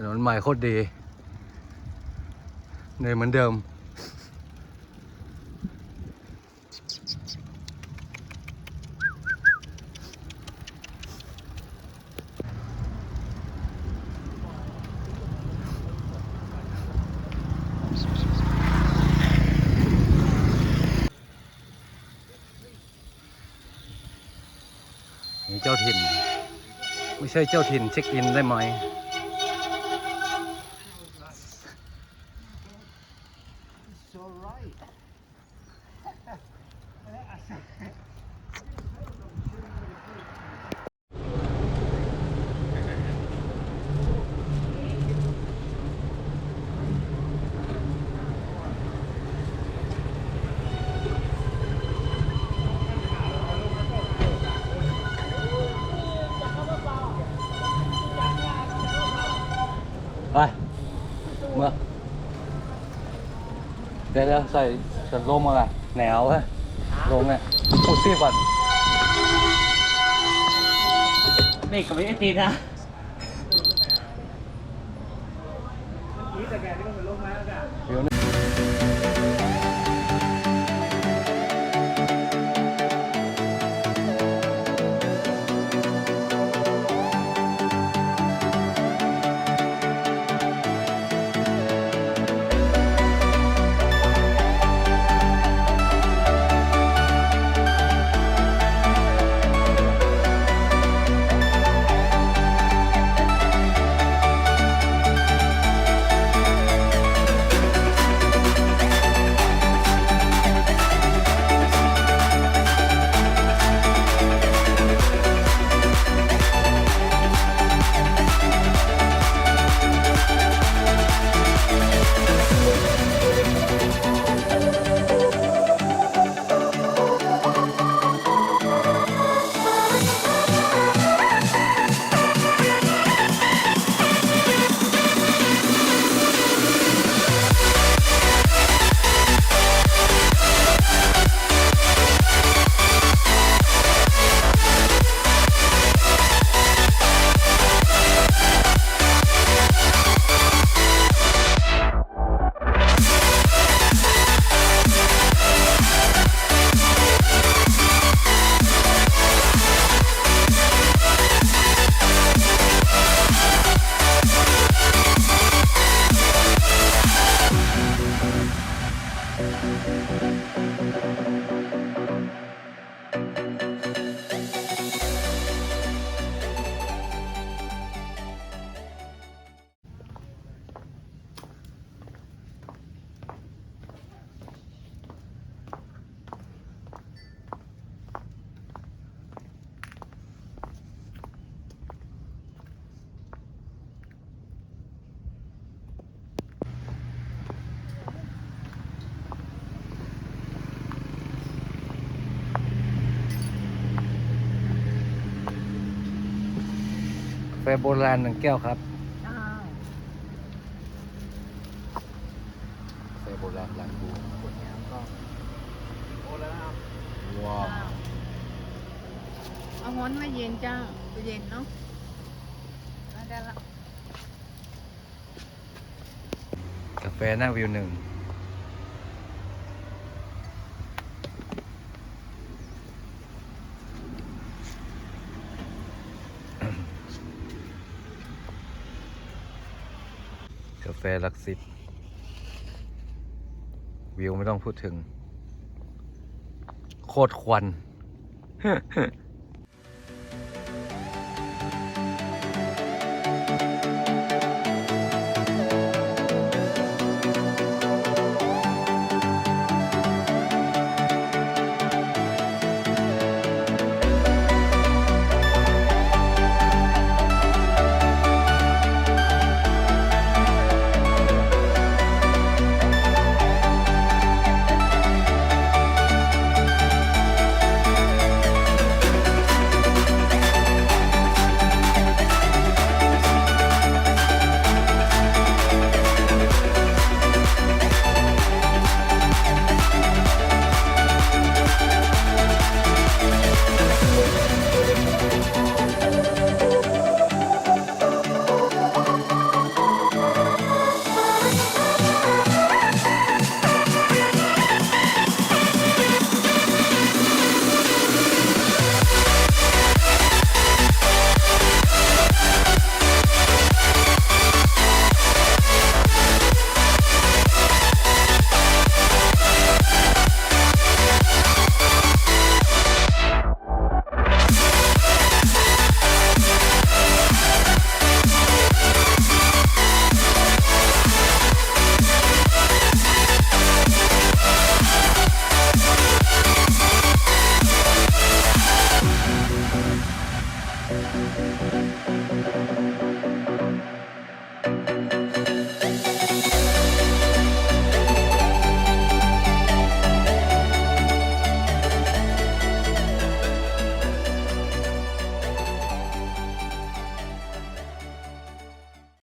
ถนนใหม่โคตรดีเนยเหมือนเดิมนี่เจ้าถิ่น ไม่ใช่เจ้าถิ่นเช็คอินได้ไหม ไปเมื่อเดี๋ยวเดี๋ยวใส่ฉัน ลมมาละหนาวฮะลงเนี่ยพูดซีก่อน เบรกกับไม่ได้ตีนะาแฟโบราณหนึ่งแก้วครับกาแฟโบราณร้านบูว้าวเอาฮ้อนมาเย็นจ้าตัวเย็นเนาะเอาได้ละกาแฟหน้าวิวหนึ่ง กาแฟลักสิบวิวไม่ต้องพูดถึง โคตรควัน